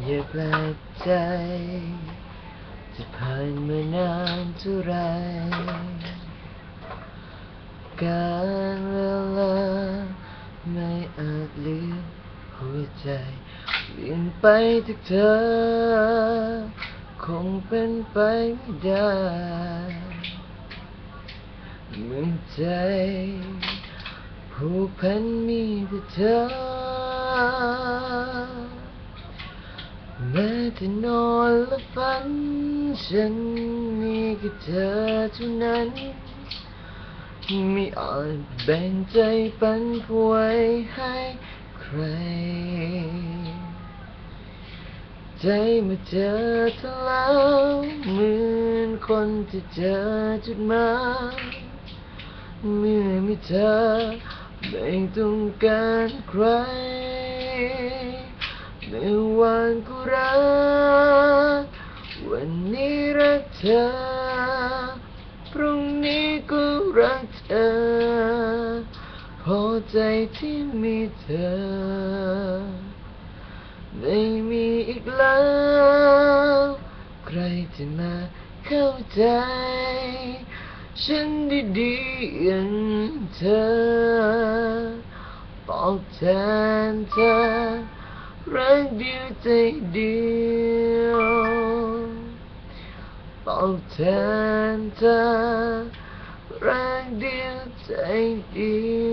อย่าแปลกใจ จะผ่านมานานเท่าไรการเวลาไม่อาจลืมหัวใจเปลี่ยนไปจากเธอ คงเป็นไปไม่ได้เมื่อใจ ผูกพันมีแต่เธอ แม้แต่นอนและฝัน ฉันมีแค่เธอเท่านั้น ไม่อาจแบ่งใจปันป่วยให้ใคร ใจเมื่อเจอเธอแล้วเหมือนคนที่เจอจุดหมายเมื่อมีเธอไม่ต้องการใคร ธอ พรุ่งนี้ก็รักเธอ พอใจที่มีเธอ ไม่มีอีกแล้ว ใครจะมาเข้าใจ ฉันดีๆอย่างเธอตอบแทนเธอรักเดียวใจเดียว ตอบ